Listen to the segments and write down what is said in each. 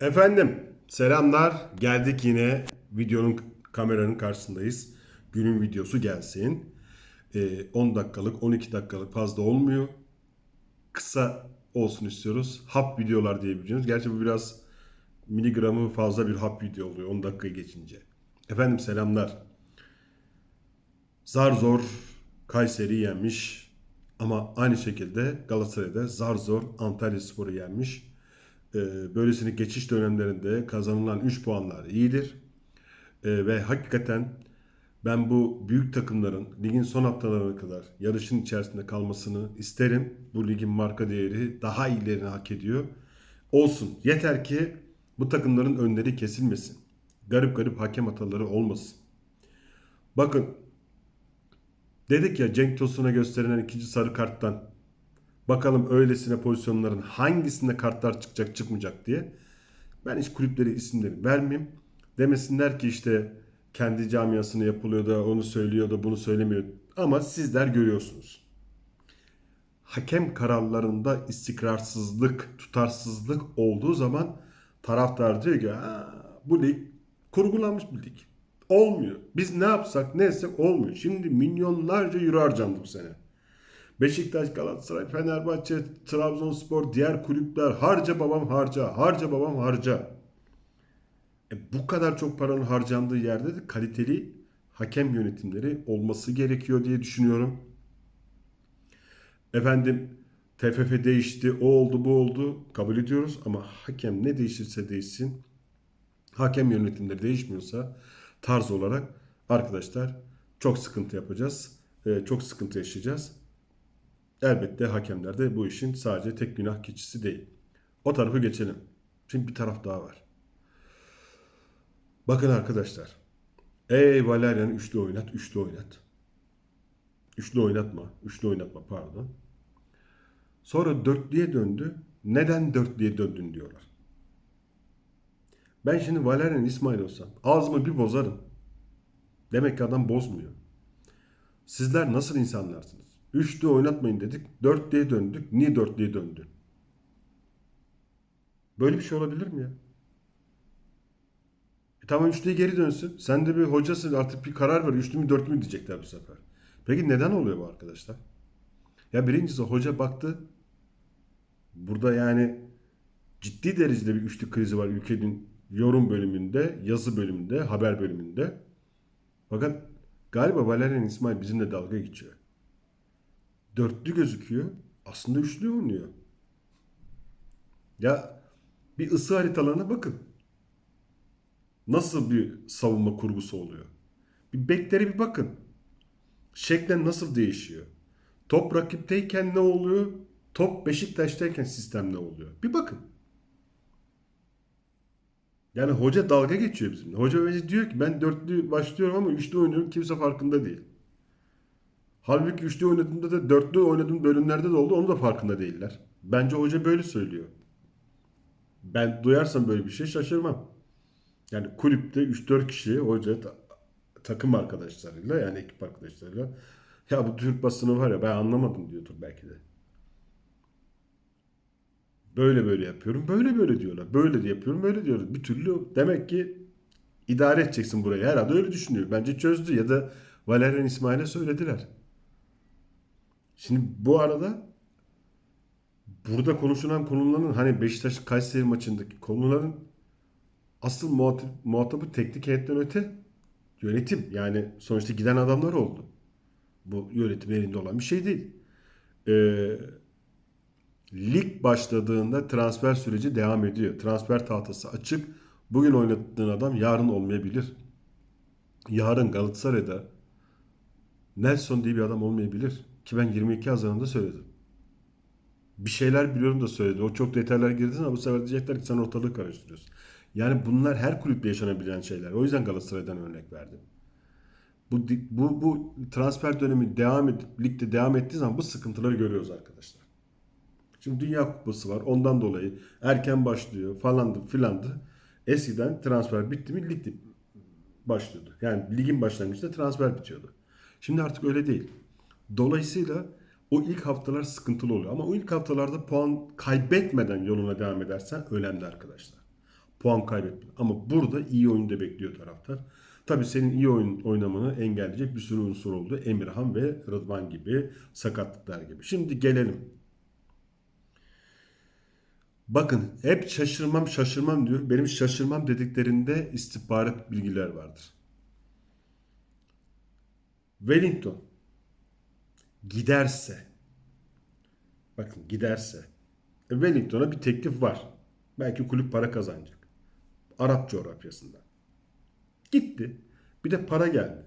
Efendim selamlar geldik yine videonun kameranın karşısındayız. Günün videosu gelsin. Ee, 10 dakikalık 12 dakikalık fazla olmuyor. Kısa olsun istiyoruz. Hap videolar diyebiliyoruz. Gerçi bu biraz miligramı fazla bir hap video oluyor 10 dakikayı geçince. Efendim selamlar. Zar zor Kayseri yenmiş. Ama aynı şekilde Galatasaray'da zar zor Antalya Spor'u yenmiş. Ee, böylesine geçiş dönemlerinde kazanılan 3 puanlar iyidir. Ee, ve hakikaten ben bu büyük takımların ligin son haftalarına kadar yarışın içerisinde kalmasını isterim. Bu ligin marka değeri daha iyilerini hak ediyor. Olsun. Yeter ki bu takımların önleri kesilmesin. Garip garip hakem hataları olmasın. Bakın dedik ya Cenk Tosun'a gösterilen ikinci sarı karttan Bakalım öylesine pozisyonların hangisinde kartlar çıkacak çıkmayacak diye. Ben hiç kulüpleri isimleri vermeyeyim. Demesinler ki işte kendi camiasını yapılıyor da onu söylüyor da bunu söylemiyor. Ama sizler görüyorsunuz. Hakem kararlarında istikrarsızlık, tutarsızlık olduğu zaman taraftar diyor ki "Ha, bu lig kurgulanmış bir lig. Olmuyor. Biz ne yapsak ne etsek olmuyor. Şimdi milyonlarca euro harcandı bu sene. Beşiktaş, Galatasaray, Fenerbahçe, Trabzonspor, diğer kulüpler harca babam harca, harca babam harca. E, bu kadar çok paranın harcandığı yerde de kaliteli hakem yönetimleri olması gerekiyor diye düşünüyorum. Efendim TFF değişti, o oldu, bu oldu kabul ediyoruz ama hakem ne değişirse değişsin hakem yönetimleri değişmiyorsa tarz olarak arkadaşlar çok sıkıntı yapacağız. E, çok sıkıntı yaşayacağız. Elbette hakemler de bu işin sadece tek günah keçisi değil. O tarafı geçelim. Şimdi bir taraf daha var. Bakın arkadaşlar. Ey Valerian üçlü oynat, üçlü oynat. Üçlü oynatma, üçlü oynatma pardon. Sonra dörtlüye döndü. Neden dörtlüye döndün diyorlar. Ben şimdi Valerian İsmail olsam ağzımı bir bozarım. Demek ki adam bozmuyor. Sizler nasıl insanlarsınız? Üçlü oynatmayın dedik. Dörtlüye döndük. Niye dörtlüye döndü? Böyle bir şey olabilir mi ya? E tamam üçlüye geri dönsün. Sen de bir hocasın artık bir karar ver. Üçlü mü dörtlü mü diyecekler bu sefer. Peki neden oluyor bu arkadaşlar? Ya birincisi hoca baktı. Burada yani ciddi derecede bir üçlü krizi var ülkenin yorum bölümünde, yazı bölümünde, haber bölümünde. Fakat galiba Valerian İsmail bizimle dalga geçiyor dörtlü gözüküyor. Aslında üçlü oynuyor. Ya bir ısı haritalarına bakın. Nasıl bir savunma kurgusu oluyor? Bir beklere bir bakın. Şeklen nasıl değişiyor? Top rakipteyken ne oluyor? Top Beşiktaş'tayken sistem ne oluyor? Bir bakın. Yani hoca dalga geçiyor bizimle. Hoca diyor ki ben dörtlü başlıyorum ama üçlü oynuyorum kimse farkında değil. Halbuki üçlü oynadığımda da dörtlü oynadığım bölümlerde de oldu. Onu da farkında değiller. Bence hoca böyle söylüyor. Ben duyarsam böyle bir şey şaşırmam. Yani kulüpte 3-4 kişi hoca ta- takım arkadaşlarıyla yani ekip arkadaşlarıyla ya bu Türk basını var ya ben anlamadım diyordur belki de. Böyle böyle yapıyorum. Böyle böyle diyorlar. Böyle de yapıyorum. Böyle diyorlar. Bir türlü demek ki idare edeceksin burayı. Herhalde öyle düşünüyor. Bence çözdü ya da Valerian İsmail'e söylediler. Şimdi bu arada burada konuşulan konuların hani Beşiktaş Kayseri maçındaki konuların asıl muhatap, muhatabı teknik heyetten öte yönetim. Yani sonuçta giden adamlar oldu. Bu yönetim elinde olan bir şey değil. Ee, lig başladığında transfer süreci devam ediyor. Transfer tahtası açık. Bugün oynattığın adam yarın olmayabilir. Yarın Galatasaray'da Nelson diye bir adam olmayabilir. Ki ben 22 Haziran'da söyledim. Bir şeyler biliyorum da söyledi. O çok detaylar girdin ama bu sefer diyecekler ki sen ortalığı karıştırıyorsun. Yani bunlar her kulüpte yaşanabilen şeyler. O yüzden Galatasaray'dan örnek verdim. Bu, bu, bu transfer dönemi devam edip ligde devam ettiği zaman bu sıkıntıları görüyoruz arkadaşlar. Şimdi Dünya Kupası var. Ondan dolayı erken başlıyor falandı filandı. Eskiden transfer bitti mi lig başlıyordu. Yani ligin başlangıcında transfer bitiyordu. Şimdi artık öyle değil. Dolayısıyla o ilk haftalar sıkıntılı oluyor. Ama o ilk haftalarda puan kaybetmeden yoluna devam edersen önemli arkadaşlar. puan kaybetme. Ama burada iyi oyunda bekliyor taraftar. Tabii senin iyi oyun oynamanı engelleyecek bir sürü unsur oldu. Emirhan ve Rıdvan gibi sakatlıklar gibi. Şimdi gelelim. Bakın hep şaşırmam şaşırmam diyor. Benim şaşırmam dediklerinde istihbarat bilgiler vardır. Wellington giderse bakın giderse e, Wellington'a bir teklif var. Belki kulüp para kazanacak. Arap coğrafyasında. Gitti. Bir de para geldi.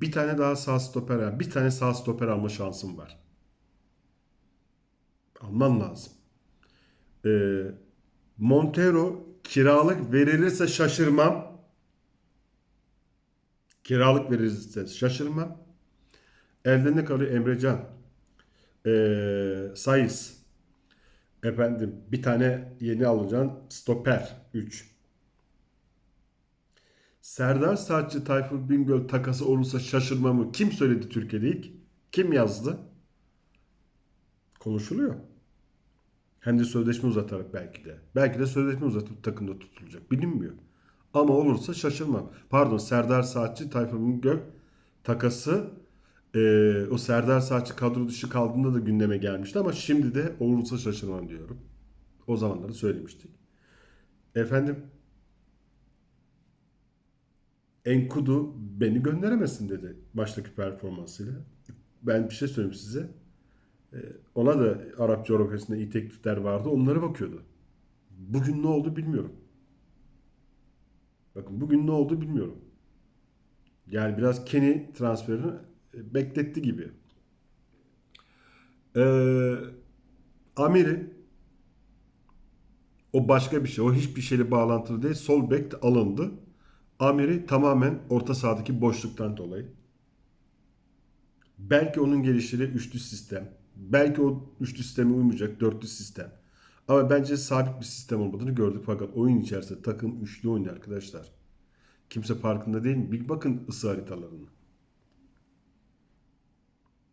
Bir tane daha sağ stoper, bir tane sağ stoper alma şansım var. Alman lazım. Ee, Montero kiralık verilirse şaşırmam. Kiralık verilirse şaşırmam. Elde ne kalıyor? Emrecan. Ee, Sayıs. Efendim bir tane yeni alacağım. Stoper 3. Serdar Saatçı Tayfur Bingöl takası olursa şaşırmamı kim söyledi Türkiye'de ilk? Kim yazdı? Konuşuluyor. Hem de sözleşme uzatarak belki de. Belki de sözleşme uzatıp takımda tutulacak. Bilinmiyor. Ama olursa şaşırmam. Pardon Serdar Saatçı Tayfur Bingöl takası e, o Serdar Saatçı kadro dışı kaldığında da gündeme gelmişti ama şimdi de olursa şaşırmam diyorum. O zamanları söylemiştik. Efendim Enkudu beni gönderemezsin dedi baştaki performansıyla. Ben bir şey söyleyeyim size. Ee, Ona da Arap coğrafyasında iyi teklifler vardı. Onlara bakıyordu. Bugün ne oldu bilmiyorum. Bakın bugün ne oldu bilmiyorum. Yani biraz Kenny transferini bekletti gibi. Ee, Amiri o başka bir şey. O hiçbir şeyle bağlantılı değil. Sol bek alındı. Amiri tamamen orta sahadaki boşluktan dolayı. Belki onun gelişleri üçlü sistem. Belki o üçlü sisteme uymayacak dörtlü sistem. Ama bence sabit bir sistem olmadığını gördük. Fakat oyun içerisinde takım üçlü oynuyor arkadaşlar. Kimse farkında değil mi? Bir bakın ısı haritalarına.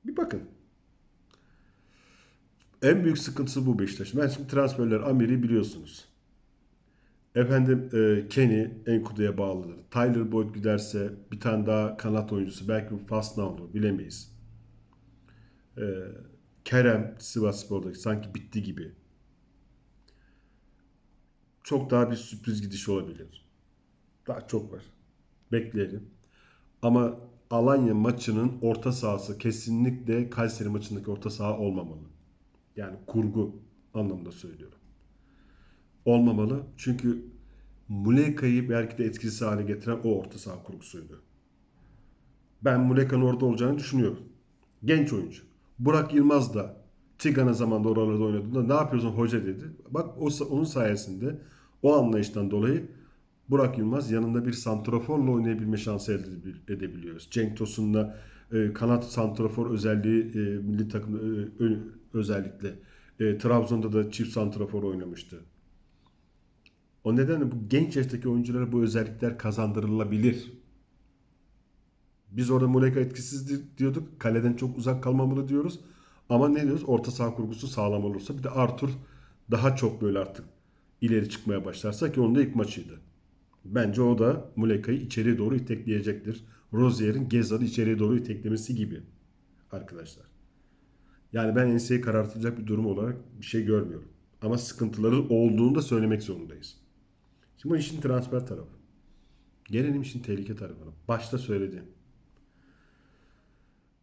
Bir bakın. En büyük sıkıntısı bu Beşiktaş. Ben şimdi transferler Amir'i biliyorsunuz. Efendim e, Kenny Enkudu'ya bağlıdır. Tyler Boyd giderse bir tane daha kanat oyuncusu. Belki bu Fasna olur. Bilemeyiz. E, Kerem Sivas Spor'daki sanki bitti gibi. Çok daha bir sürpriz gidiş olabilir. Daha çok var. Bekleyelim. Ama Alanya maçının orta sahası kesinlikle Kayseri maçındaki orta saha olmamalı. Yani kurgu anlamında söylüyorum. Olmamalı. Çünkü Muleka'yı belki de etkisiz hale getiren o orta saha kurgusuydu. Ben Muleka'nın orada olacağını düşünüyorum. Genç oyuncu. Burak Yılmaz da Tigana zamanında oralarda oynadığında ne yapıyorsun hoca dedi. Bak o, onun sayesinde o anlayıştan dolayı Burak Yılmaz yanında bir santraforla oynayabilme şansı elde edebiliyoruz. Cenk Tosun'la e, kanat santrafor özelliği e, milli takım e, özellikle e, Trabzon'da da çift santrafor oynamıştı. O nedenle bu genç yaştaki oyunculara bu özellikler kazandırılabilir. Biz orada Muleka etkisizdir diyorduk. Kaleden çok uzak kalmamalı diyoruz. Ama ne diyoruz? Orta saha kurgusu sağlam olursa. Bir de Arthur daha çok böyle artık ileri çıkmaya başlarsa ki onun da ilk maçıydı. Bence o da Muleka'yı içeriye doğru itekleyecektir. Rozier'in Gezal'ı içeriye doğru iteklemesi gibi arkadaşlar. Yani ben enseyi karartacak bir durum olarak bir şey görmüyorum. Ama sıkıntıları olduğunu da söylemek zorundayız. Şimdi bu işin transfer tarafı. Gelelim işin tehlike tarafına. Başta söyledim.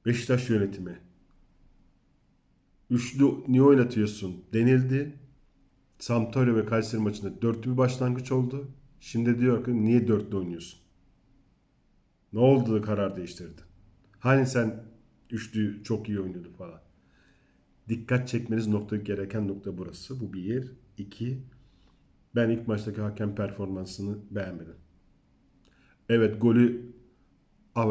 Beşiktaş yönetimi. Üçlü niye oynatıyorsun denildi. Sampdoria ve Kayseri maçında dörtlü bir başlangıç oldu. Şimdi diyor ki niye dörtlü oynuyorsun? Ne oldu da karar değiştirdin? Hani sen üçlü çok iyi oynuyordun falan. Dikkat çekmeniz nokta gereken nokta burası. Bu bir. iki. Ben ilk maçtaki hakem performansını beğenmedim. Evet golü e,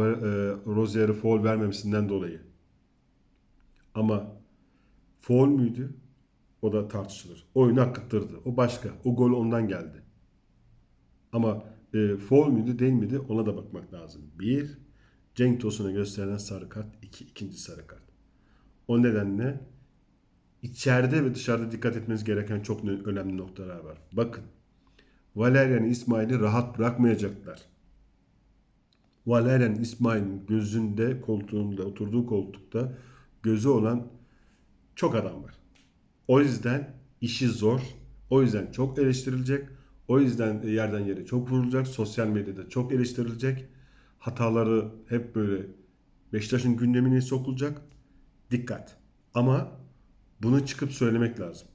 Rozier'e foul vermemesinden dolayı. Ama foul müydü? O da tartışılır. Oyunu akıttırdı. O başka. O gol ondan geldi. Ama e, foul müydü değil miydi ona da bakmak lazım. Bir, Cenk Tosun'a gösterilen sarı kart. iki ikinci sarı kart. O nedenle içeride ve dışarıda dikkat etmeniz gereken çok önemli noktalar var. Bakın Valerian İsmail'i rahat bırakmayacaklar. Valerian İsmail'in gözünde, koltuğunda, oturduğu koltukta gözü olan çok adam var. O yüzden işi zor. O yüzden çok eleştirilecek. O yüzden yerden yere çok vurulacak. Sosyal medyada çok eleştirilecek. Hataları hep böyle Beşiktaş'ın gündemine sokulacak. Dikkat. Ama bunu çıkıp söylemek lazım.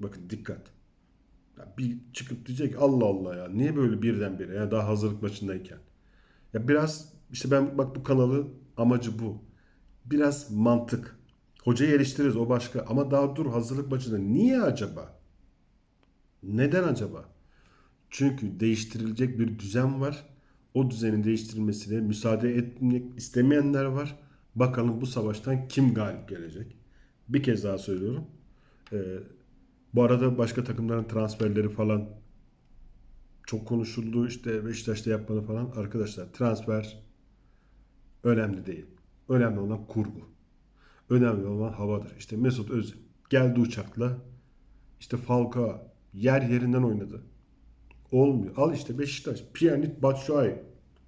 Bakın dikkat. Ya bir çıkıp diyecek Allah Allah ya niye böyle birdenbire ya daha hazırlık maçındayken. Ya biraz işte ben bak bu kanalı amacı bu. Biraz mantık. Hocayı eleştiririz o başka ama daha dur hazırlık maçında niye acaba? Neden acaba? Çünkü değiştirilecek bir düzen var. O düzenin değiştirilmesine müsaade etmek istemeyenler var. Bakalım bu savaştan kim galip gelecek? Bir kez daha söylüyorum. Ee, bu arada başka takımların transferleri falan çok konuşuldu. İşte Beşiktaş'ta yapmadı falan. Arkadaşlar transfer önemli değil. Önemli olan kurgu. Önemli olan havadır. İşte Mesut Özil geldi uçakla. İşte Falcao yer yerinden oynadı. Olmuyor. Al işte Beşiktaş. Pjanic Batshuayi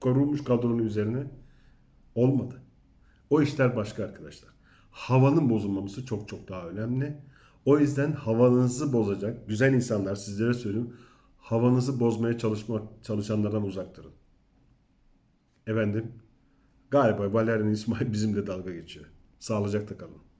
korunmuş kadronun üzerine. Olmadı. O işler başka arkadaşlar. Havanın bozulmaması çok çok daha önemli. O yüzden havanızı bozacak güzel insanlar sizlere söylüyorum. Havanızı bozmaya çalışmak çalışanlardan uzak durun. Efendim galiba Valerian İsmail bizimle dalga geçiyor. Sağlıcakla kalın.